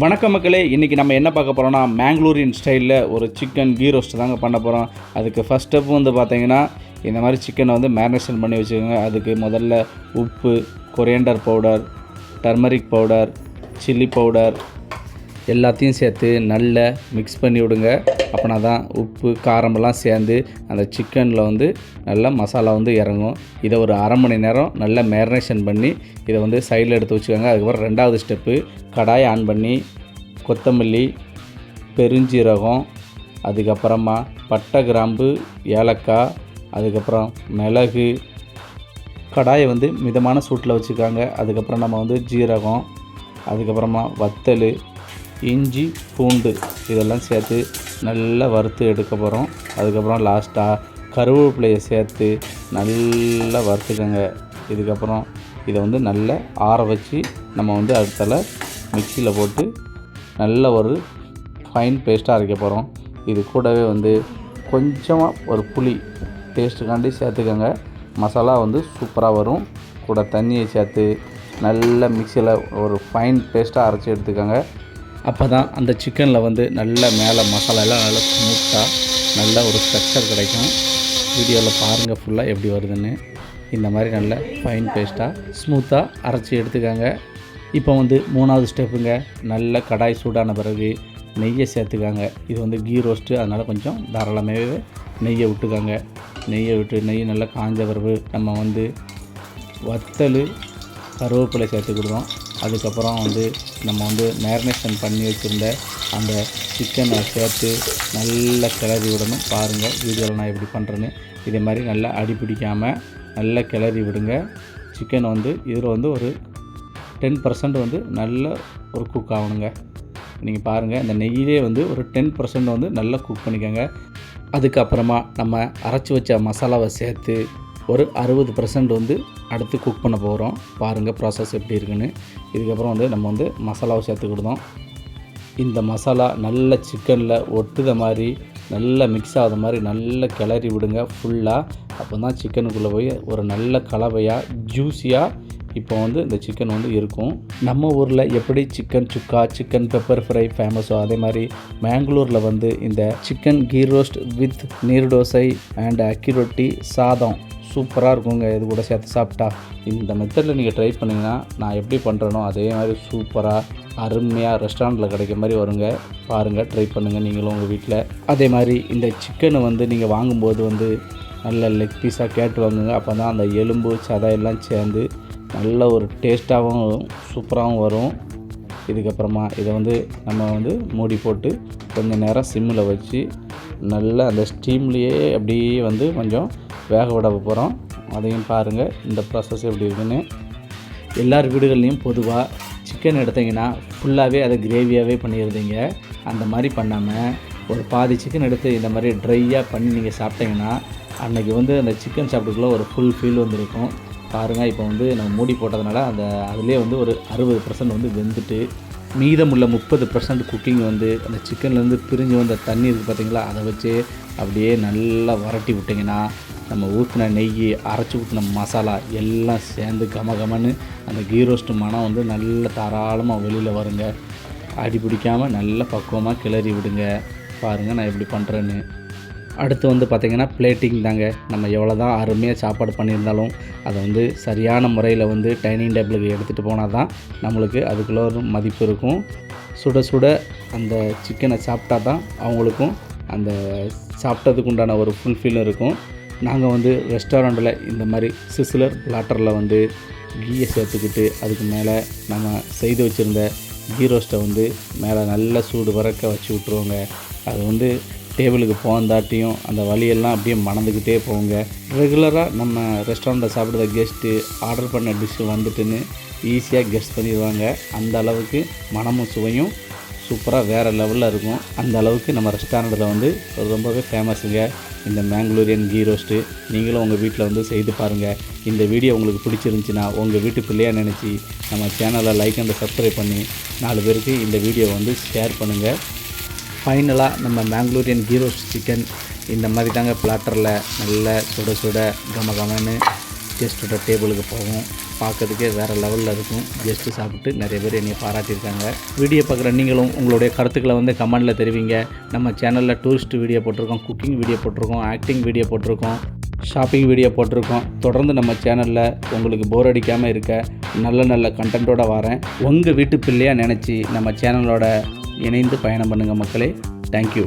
வணக்க மக்களே இன்றைக்கி நம்ம என்ன பார்க்க போகிறோம்னா மேங்களூரியன் ஸ்டைலில் ஒரு சிக்கன் கீ ரோஸ்ட் தாங்க பண்ண போகிறோம் அதுக்கு ஃபஸ்ட் ஸ்டெப் வந்து பார்த்தீங்கன்னா இந்த மாதிரி சிக்கனை வந்து மேரினேஷன் பண்ணி வச்சுக்கோங்க. அதுக்கு முதல்ல உப்பு coriander powder turmeric powder chilli powder எல்லாத்தையும் சேர்த்து நல்லா மிக்ஸ் பண்ணி விடுங்க. அப்படின்னா தான் உப்பு காரமெல்லாம் சேர்ந்து அந்த சிக்கனில் வந்து நல்லா மசாலா வந்து இறங்கும். இதை ஒரு அரை மணி நேரம் நல்லா மேரினேஷன் பண்ணி இதை வந்து சைடில் எடுத்து வச்சுக்கோங்க. அதுக்கப்புறம் ரெண்டாவது ஸ்டெப்பு கடாயை ஆன் பண்ணி கொத்தமல்லி பெருஞ்சீரகம் அதுக்கப்புறமா பட்டை கிராம்பு ஏலக்காய் அதுக்கப்புறம் மிளகு கடாயை வந்து மிதமான சூட்டில் வச்சுக்காங்க. அதுக்கப்புறம் நம்ம வந்து ஜீரகம் அதுக்கப்புறமா வத்தல் இஞ்சி பூண்டு இதெல்லாம் சேர்த்து நல்லா வறுத்து எடுக்க போகிறோம் அதுக்கப்புறம் லாஸ்ட்டாக கருவேப்பிலையை சேர்த்து நல்லா வறுத்துக்கோங்க. இதுக்கப்புறம் இதை வந்து நல்லா ஆற வச்சு நம்ம வந்து அடுத்தால மிக்சியில் போட்டு நல்ல ஒரு ஃபைன் பேஸ்ட்டாக அரைக்க போகிறோம் இது கூடவே வந்து கொஞ்சமாக ஒரு புளி டேஸ்ட்டுக்காண்டி சேர்த்துக்கோங்க. மசாலா வந்து சூப்பராக வரும். கூட தண்ணியை சேர்த்து நல்ல மிக்சியில் ஒரு ஃபைன் பேஸ்ட்டாக அரைச்சி எடுத்துக்கோங்க. அப்போ தான் அந்த சிக்கனில் வந்து நல்ல மேலே மசாலாலாம் நல்லா ஸ்மூத்தாக நல்ல ஒரு ஸ்ட்ரக்சர் கிடைக்கும். வீடியோவில் பாருங்கள் ஃபுல்லாக எப்படி வருதுன்னு. இந்த மாதிரி நல்ல ஃபைன் பேஸ்ட்டாக ஸ்மூத்தாக அரைச்சி எடுத்துக்கோங்க. இப்போ வந்து மூணாவது ஸ்டெப்புங்க நல்ல கடாய் சூடான பிறகு நெய்யை சேர்த்துக்காங்க. இது வந்து கீ ரோஸ்ட்டு அதனால் கொஞ்சம் தாராளமாகவே நெய்யை விட்டுக்காங்க. நெய்யை விட்டு நெய் நல்லா காஞ்ச பிறகு நம்ம வந்து வத்தல் கருவேப்பிலை சேர்த்துக்கிடுவோம் அதுக்கப்புறம் வந்து நம்ம வந்து மேரினேஷன் பண்ணி வச்சுருந்த அந்த சிக்கனை சேர்த்து நல்லா கிளறி விடணும். பாருங்கள் வீடியோவில் நான் எப்படி பண்ணுறேன்னு இதே மாதிரி நல்லா அடி பிடிக்காமல் நல்லா கிளறி விடுங்க. சிக்கன் வந்து இதில் வந்து ஒரு டென் பர்சன்ட் வந்து நல்ல ஒரு குக் ஆகணுங்க. நீங்கள் பாருங்கள் இந்த நெய்யிலே வந்து ஒரு டென் பர்சன்ட் வந்து நல்லா குக் பண்ணிக்கோங்க. அதுக்கப்புறமா நம்ம அரைச்சி வச்ச மசாலாவை சேர்த்து ஒரு அறுபது பர்சன்ட் வந்து அடுத்து குக் பண்ண போகிறோம் பாருங்கள் ப்ராசஸ் எப்படி இருக்குன்னு. இதுக்கப்புறம் வந்து நம்ம வந்து மசாலாவை சேர்த்துக்கிடுதோம் இந்த மசாலா நல்ல சிக்கனில் ஒட்டுத மாதிரி நல்லா மிக்ஸ் ஆகாத மாதிரி நல்லா கிளறி விடுங்க ஃபுல்லாக அப்போ தான் சிக்கனுக்குள்ளே போய் ஒரு நல்ல கலவையாக ஜூஸியாக இப்போ வந்து இந்த சிக்கன் வந்து இருக்கும். நம்ம ஊரில் எப்படி chicken sukka chicken pepper fry ஃபேமஸோ அதே மாதிரி மேங்களூரில் வந்து இந்த சிக்கன் கீ ரோஸ்ட் வித் நீர் தோசை அண்ட் அக்கி ரொட்டி சாதம் சூப்பராக இருக்குங்க. இது கூட சேர்த்து சாப்பிட்டா. இந்த மெத்தடில் நீங்கள் ட்ரை பண்ணிங்கன்னா நான் எப்படி பண்ணுறேனோ அதே மாதிரி சூப்பராக அருமையாக ரெஸ்டாரண்ட்டில் கிடைக்க மாதிரி வருங்க. பாருங்கள் ட்ரை பண்ணுங்கள் நீங்களும் உங்கள் வீட்டில். அதே மாதிரி இந்த சிக்கனை வந்து நீங்கள் வாங்கும்போது வந்து நல்ல லெக் பீஸாக கேட்டு வாங்குங்க. அப்போ தான் அந்த எலும்பு சதை எல்லாம் சேர்ந்து நல்ல ஒரு டேஸ்ட்டாகவும் சூப்பராகவும் வரும். இதுக்கப்புறமா இதை வந்து நம்ம வந்து மூடி போட்டு கொஞ்சம் நேரம் சிம்மில் வச்சு நல்லா அந்த ஸ்டீம்லேயே அப்படியே வந்து கொஞ்சம் வேக விட போகிறோம் அதையும் பாருங்கள் இந்த ப்ராசஸ் எப்படி இருக்குன்னு. எல்லார் வீடுகள்லேயும் பொதுவாக சிக்கன் எடுத்தீங்கன்னா ஃபுல்லாகவே அதை கிரேவியாகவே பண்ணிடுறீங்க. அந்த மாதிரி பண்ணாமல் ஒரு பாதி சிக்கன் எடுத்து இந்த மாதிரி ட்ரையாக பண்ணி நீங்கள் சாப்பிட்டீங்கன்னா அன்றைக்கி வந்து அந்த சிக்கன் சாப்பிட்டுக்குள்ளே ஒரு ஃபுல் ஃபீல் வந்துருக்கும். பாருங்கள் இப்போ வந்து நம்ம மூடி போட்டதுனால அந்த அதுலேயே வந்து ஒரு அறுபது பர்சன்ட் வந்து வெந்துட்டு மீதமுள்ள முப்பது பர்சன்ட் குக்கிங் வந்து அந்த சிக்கன்லேருந்து பிரிஞ்சு வந்த தண்ணி இருக்குது பார்த்தீங்களா அதை வச்சு அப்படியே நல்லா வரட்டி விட்டிங்கன்னா நம்ம ஊற்றின நெய் அரைச்சி ஊற்றின மசாலா எல்லாம் சேர்ந்து கம கமன்னு அந்த கீ ரோஸ்ட்டு மனம் வந்து நல்ல தாராளமாக வெளியில் வருங்க. அடி பிடிக்காமல் நல்லா பக்குவமாக கிளறி விடுங்க. பாருங்கள் நான் எப்படி பண்ணுறேன்னு அடுத்து வந்து பார்த்திங்கன்னா பிளேட்டிங் தாங்க. நம்ம எவ்வளோ தான் அருமையாக சாப்பாடு பண்ணியிருந்தாலும் அதை வந்து சரியான முறையில் வந்து டைனிங் டேபிளுக்கு எடுத்துகிட்டு போனால் தான் நம்மளுக்கு அதுக்குள்ள ஒரு மதிப்பு இருக்கும். சுட சுட அந்த சிக்கனை சாப்பிட்டா தான் அவங்களுக்கும் அந்த சாப்பிட்டதுக்கு உண்டான ஒரு ஃபுல்ஃபில் இருக்கும். நாங்கள் வந்து ரெஸ்டாரண்ட்டில் இந்த மாதிரி சிசிலர் பிளாட்டரில் வந்து கீயை சேர்த்துக்கிட்டு அதுக்கு மேலே நம்ம செய்து வச்சுருந்த கீ ரோஸ்ட்டை வந்து மேலே நல்ல சூடு வரக்க வச்சு விட்ருவோங்க அது வந்து டேபிளுக்கு போந்தாட்டியும் அந்த வழியெல்லாம் அப்படியே மணந்துக்கிட்டே போங்க. ரெகுலராக நம்ம ரெஸ்டாரண்ட்டில் சாப்பிட்ற கெஸ்ட்டு ஆர்டர் பண்ண டிஷ்ஷு வந்துட்டுன்னு ஈஸியாக கெஸ்ட் பண்ணிடுவாங்க. அந்த அளவுக்கு மனமும் சுவையும் சூப்பராக வேறு லெவலில் இருக்கும். அந்த அளவுக்கு நம்ம ரெஸ்டாரண்ட்டில் வந்து ரொம்பவே ஃபேமஸுங்க இந்த மேங்களூரியன் கீ ரோஸ்ட்டு நீங்களும் உங்கள் வீட்டில் வந்து செய்து பாருங்கள் இந்த வீடியோ உங்களுக்கு பிடிச்சிருந்துச்சின்னா உங்கள் வீட்டு பிள்ளையாக நினச்சி நம்ம சேனலை லைக் அண்ட் சப்ஸ்கிரைப் பண்ணி நாலு பேருக்கு இந்த வீடியோவை வந்து ஷேர் பண்ணுங்கள் ஃபைனலாக நம்ம மேங்களூரியன் கீ ரோஸ்ட் சிக்கன் இந்த மாதிரி தாங்க பிளாட்டரில் நல்ல சுட சுட கம கமன்னு கெஸ்ட்டோட டேபிளுக்கு போகும். பார்க்கறதுக்கே வேறு லெவலில் இருக்கும். கெஸ்ட்டு சாப்பிட்டு நிறைய பேர் என்னை பாராட்டியிருக்காங்க. வீடியோ பார்க்குற நீங்களும் உங்களுடைய கருத்துக்களை வந்து கமெண்டில் தெரிவிங்க. நம்ம சேனலில் டூரிஸ்ட் வீடியோ போட்டிருக்கோம் குக்கிங் வீடியோ போட்டிருக்கோம் ஆக்டிங் வீடியோ போட்டிருக்கோம் ஷாப்பிங் வீடியோ போட்டிருக்கோம். தொடர்ந்து நம்ம சேனலில் உங்களுக்கு போர் அடிக்காமல் இருக்க நல்ல நல்ல கண்டென்ட்டோடு வரேன். உங்கள் வீட்டு பிள்ளையாக நினச்சி நம்ம சேனலோட இணைந்து பயணம் பண்ணுங்கள் மக்களே. தேங்க்யூ